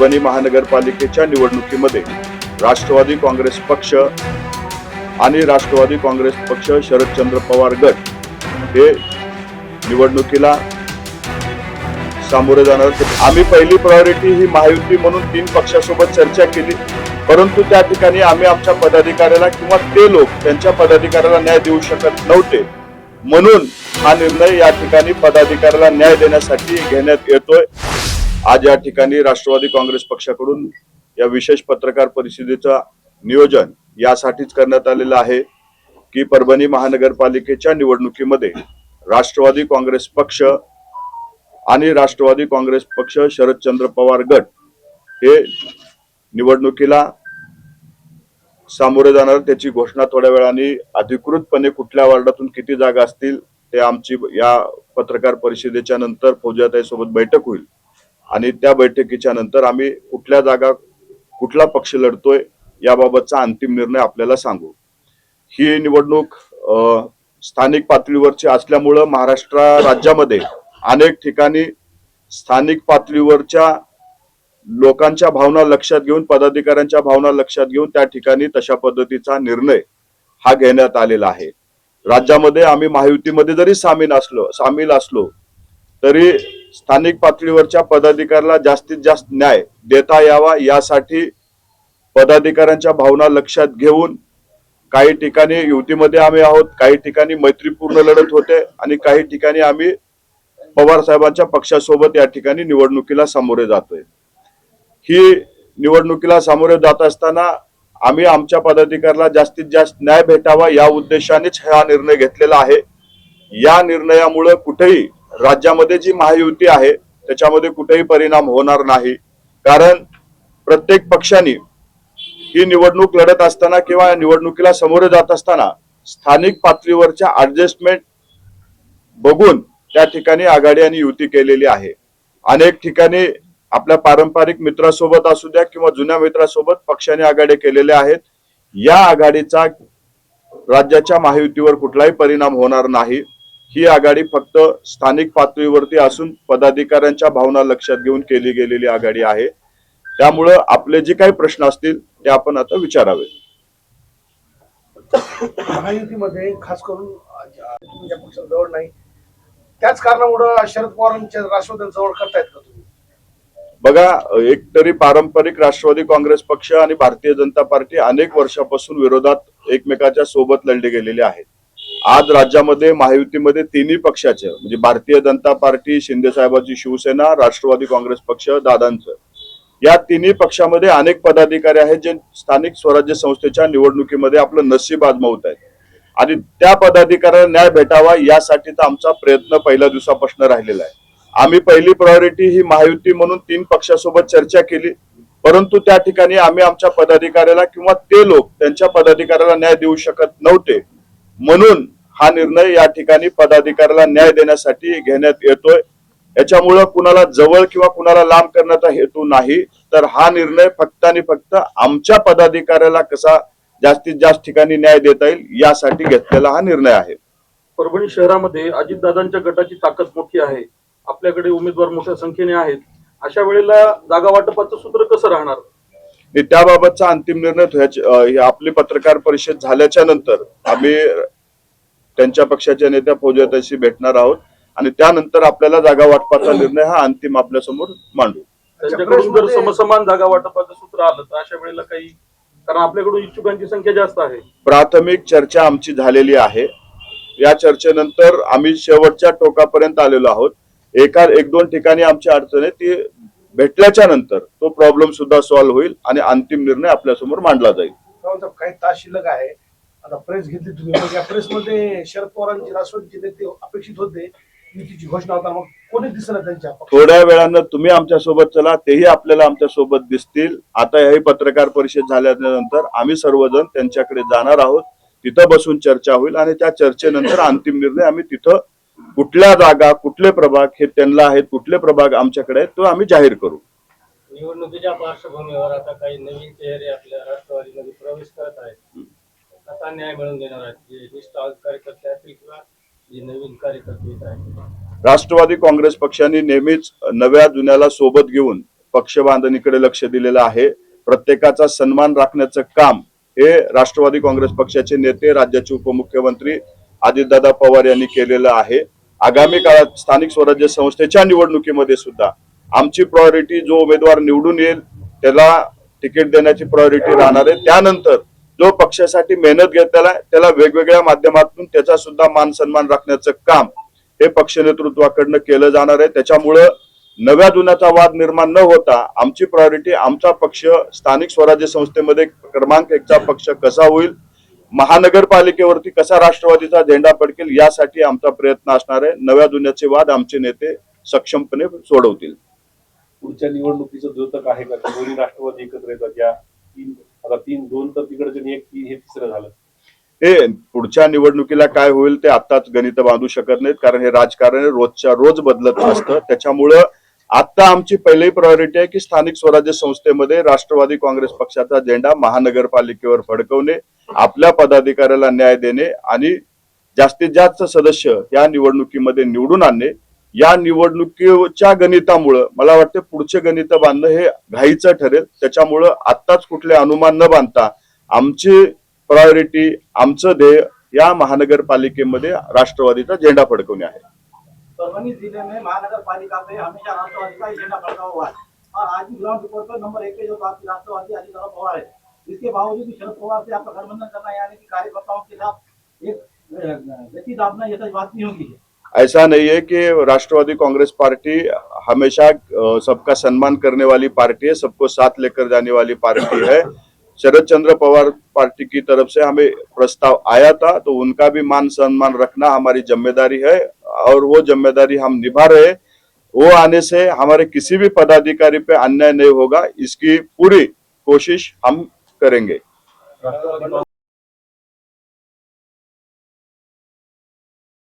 परभणी महानगरपालिकेच्या निवडणुकीमध्ये राष्ट्रवादी काँग्रेस पक्ष आणि राष्ट्रवादी काँग्रेस पक्ष शरदचंद्र पवार गट हे निवडणुकीला सामोरे जाणार होते. आम्ही पहिली प्रायोरिटी ही महायुती म्हणून तीन पक्षासोबत चर्चा केली. परंतु त्या ठिकाणी आम्ही आमच्या पदाधिकाऱ्याला किंवा ते लोक त्यांच्या पदाधिकाऱ्याला न्याय देऊ शकत नव्हते. म्हणून हा निर्णय या ठिकाणी पदाधिकाऱ्याला न्याय देण्यासाठी घेण्यात येतोय. आज या ठिकाणी राष्ट्रवादी काँग्रेस पक्षाकडून या विशेष पत्रकार परिषदेचं नियोजन यासाठीच करण्यात आलेलं आहे की परभणी महानगरपालिकेच्या निवडणुकीमध्ये राष्ट्रवादी काँग्रेस पक्ष आणि राष्ट्रवादी काँग्रेस पक्ष शरदचंद्र पवार गट हे निवडणुकीला सामोरे जाणार त्याची घोषणा थोड्या वेळाने अधिकृतपणे कुठल्या वार्डातून किती जागा असतील ते आमची या पत्रकार परिषदेच्या नंतर फौजाताई सोबत बैठक होईल. आणि त्या बैठकीच्या नंतर आम्ही कुठल्या जागा कुठला पक्ष लढतोय याबाबतचा अंतिम निर्णय आपल्याला सांगू. ही निवडणूक स्थानिक पातळीवरची असल्यामुळं महाराष्ट्र राज्यामध्ये अनेक ठिकाणी स्थानिक पातळीवरच्या लोकांच्या भावना लक्षात घेऊन पदाधिकाऱ्यांच्या भावना लक्षात घेऊन त्या ठिकाणी तशा पद्धतीचा निर्णय हा घेण्यात आलेला आहे. राज्यामध्ये आम्ही महायुतीमध्ये जरी सामील असलो सामील असलो तरी स्थानिक पातळीवरच्या पदाधिकाऱ्याला जास्तीत जास्त न्याय देता यावा यासाठी पदाधिकाऱ्यांच्या भावना लक्षात घेऊन काही ठिकाणी युतीमध्ये आम्ही आहोत काही ठिकाणी मैत्रीपूर्ण लढत होते आणि काही ठिकाणी आम्ही पवार साहेबांच्या पक्षासोबत या ठिकाणी निवडणुकीला सामोरे जातोय. ही निवडणुकीला सामोरे जात असताना आम्ही आमच्या पदाधिकाऱ्याला जास्तीत जास्त न्याय भेटावा या उद्देशानेच हा निर्णय घेतलेला आहे. या निर्णयामुळे कुठेही राज्यामध्ये जी महायुती आहे त्याच्यामध्ये कुठेही परिणाम होणार नाही. कारण प्रत्येक पक्षाने ही निवडणूक लढत असताना किंवा या निवडणुकीला समोर जात असताना स्थानिक पातळीवरच्या ऍडजस्टमेंट बघून त्या ठिकाणी आघाडी आणि युती केलेली आहे. अनेक ठिकाणी आपल्या पारंपरिक मित्रासोबत असू द्या किंवा जुन्या मित्रासोबत पक्षाने आघाडी केलेल्या आहेत. या आघाडीचा राज्याच्या महायुतीवर कुठलाही परिणाम होणार नाही. ही आघाडी फक्त स्थानिक पातळीवरती असून पदाधिकाऱ्यांच्या भावना लक्षात घेऊन केली गेलेली आघाडी आहे. त्यामुळं आपले जे काही प्रश्न असतील ते आपण आता विचारावे. महायुतीमध्ये खास करून नाही त्याच कारणामुळं शरद पवारांच्या राष्ट्रवादी जवळ करतायत का तुम्ही? बघा एक तरी पारंपरिक राष्ट्रवादी काँग्रेस पक्ष आणि भारतीय जनता पार्टी अनेक वर्षापासून विरोधात एकमेकाच्या सोबत लढले गेलेले आहेत. आज राज्यामध्ये महायुतीमध्ये तिन्ही पक्षाचे म्हणजे भारतीय जनता पार्टी शिंदे साहेबांची शिवसेना राष्ट्रवादी काँग्रेस पक्ष दादांचं. या तिन्ही पक्षामध्ये अनेक पदाधिकारी आहेत जे स्थानिक स्वराज्य संस्थेच्या निवडणुकीमध्ये आपलं नशीब आजमावत आहेत. आणि त्या पदाधिकाऱ्यांना न्याय भेटावा यासाठी तर आमचा प्रयत्न पहिल्या दिवसापासून राहिलेला आहे. आम्ही पहिली प्रायोरिटी ही महायुती म्हणून तीन पक्षासोबत चर्चा केली. परंतु त्या ठिकाणी आम्ही आमच्या पदाधिकाऱ्याला किंवा ते लोक त्यांच्या पदाधिकाऱ्याला न्याय देऊ शकत नव्हते. म्हणून हा निर्णय या ठिकाणी पदाधिकाऱ्याला न्याय देण्यासाठी घेण्यात येतोय. याच्यामुळं कुणाला जवळ किंवा कुणाला लांब करण्याचा हेतू नाही तर हा निर्णय फक्त आणि फक्त आमच्या पदाधिकाऱ्याला कसा जास्तीत जास्त ठिकाणी न्याय देता येईल यासाठी घेतलेला हा निर्णय आहे. परभणी शहरामध्ये अजितदादांच्या गटाची ताकद मोठी आहे. आपल्याकडे उमेदवार मोठ्या संख्येने आहेत. अशा वेळेला जागा वाटपाचं सूत्र कसं राहणार? त्याबाबतचा अंतिम निर्णय ही आपली पत्रकार परिषद झाल्याच्यानंतर आम्ही त्यांच्या पक्षाच्या नेत्या फौजताशी भेटणार आहोत. आणि त्यानंतर आपल्याला जागा वाटपाचा निर्णय हा अंतिम आपल्यासमोर मांडू. त्यांच्याकडून जर प्रश्नमध्ये- समसमान जागा वाटपाचं सूत्र आलं तर अशा वेळेला काही कारण आपल्याकडून इच्छुकांची संख्या जास्त आहे. प्राथमिक चर्चा आमची झालेली आहे. या चर्चेनंतर आम्ही शेवटच्या टोकापर्यंत आलेलो आहोत. एका एक दोन ठिकाणी आमची अडचण आहे. ती भेटल्याच्या नंतर तो प्रॉब्लेम सुद्धा सॉल्व्ह होईल आणि अंतिम निर्णय आपल्यासमोर मांडला जाईल. काही तास शिल्लक आहे. आता प्रेस घेतली तुम्ही. या प्रेसमध्ये शरद पवारांची राष्ट्रवादीचे नेते अपेक्षित होते युतीची घोषणा होता. मग कोणी दिसणार त्यांच्या? थोड्या वेळानं तुम्ही आमच्यासोबत चला. तेही आपल्याला आमच्यासोबत दिसतील. आता हे पत्रकार परिषद झाल्यानंतर आम्ही सर्वजण त्यांच्याकडे जाणार आहोत. तिथं बसून चर्चा होईल आणि त्या चर्चेनंतर अंतिम निर्णय आम्ही तिथं कुठल्या जागा कुठले प्रभाग हे त्यांना आहेत कुठले प्रभाग आमच्याकडे आहेत तो आम्ही जाहीर करू. निवडणुकीच्या पार्श्वभूमीवर आता काही नवीन चेहरे आपल्या राष्ट्रवादीमध्ये प्रवेश करत आहेत. कसा न्याय मिळवून देणार आहेत? जे कार्यकर्ते असतील किंवा जे नवीन कार्यकर्ते येत आहेत? राष्ट्रवादी काँग्रेस पक्षाने नेहमीच नव्या जुन्याला सोबत घेऊन पक्ष बांधणीकडे लक्ष दिलेलं आहे. प्रत्येकाचा सन्मान राखण्याचं काम हे राष्ट्रवादी काँग्रेस पक्षाचे नेते राज्याचे उपमुख्यमंत्री आदितदादा पवार यांनी केलेलं आहे. आगामी काळात स्थानिक स्वराज्य संस्थेच्या निवडणुकीमध्ये सुद्धा आमची प्रायोरिटी जो उमेदवार निवडून येईल त्याला तिकीट देण्याची प्रायोरिटी राहणार आहे. त्यानंतर जो पक्षासाठी मेहनत घेतलेला आहे त्याला वेगवेगळ्या माध्यमातून त्याचा सुद्धा मान सन्मान राखण्याचं काम हे पक्ष नेतृत्वाकडनं केलं जाणार आहे. त्याच्यामुळं नव्या जुन्याचा वाद निर्माण न होता आमची प्रायोरिटी आमचा पक्ष स्थानिक स्वराज्य संस्थेमध्ये क्रमांक एकचा पक्ष कसा होईल महानगरपालिकेवरती कसा राष्ट्रवादीचा झेंडा पडकेल यासाठी आमचा प्रयत्न असणार आहे. नव्या जुन्याचे वाद आमचे नेते सक्षमपणे सोडवतील. पुढच्या निवडणुकीचं द्योतक आहे का? दोन्ही राष्ट्रवादी एकत्र येतात. या तीन आता तीन दोन तर तिकडचे आणि एक तीन हे तिसरं झालं. हे पुढच्या निवडणुकीला काय होईल ते आताच गणित बांधू शकत नाहीत कारण हे राजकारण रोजच्या रोज बदलत असतं. त्याच्यामुळं आता आमची पहिली प्रायोरिटी आहे की स्थानिक स्वराज्य संस्थेमध्ये राष्ट्रवादी काँग्रेस पक्षाचा झेंडा महानगरपालिकेवर फडकवणे आपल्या पदाधिकाऱ्याला न्याय देणे आणि जास्तीत जास्त सदस्य या निवडणुकीमध्ये निवडून आणणे. या निवडणुकीच्या गणितामुळं मला वाटतं पुढचे गणित बांधणं हे घाईचं ठरेल. त्याच्यामुळं आत्ताच कुठले अनुमान न बांधता आमची प्रायोरिटी आमचं ध्येय या महानगरपालिकेमध्ये राष्ट्रवादीचा झेंडा फडकवणे आहे. परभनी ज़िले में महानगर पालिका पे हमेशा राष्ट्रवादी का एजेंडा पड़ता हुआ है। और आज भी ग्राउंड रिपोर्ट पर नंबर एक पे जो आपकी राष्ट्रवादी अजित पवार है, इसके बावजूद भी शरद पवार से आपका गठबंधन करना, यानी कि कार्यकर्ताओं के साथ एक गति दाबना ये तो बात नहीं होगी। ऐसा नहीं है कि राष्ट्रवादी कांग्रेस पार्टी हमेशा सबका सम्मान करने वाली पार्टी है, सबको साथ लेकर जाने वाली पार्टी है। शरद चंद्र पवार पार्टी की तरफ़ से हमें प्रस्ताव आया था तो उनका भी मान सम्मान रखना हमारी ज़िम्मेदारी है और वो ज़िम्मेदारी हम निभा रहे वो आने से हमारे किसी भी पदाधिकारी पे अन्याय नहीं होगा, इसकी पूरी कोशिश हम करेंगे।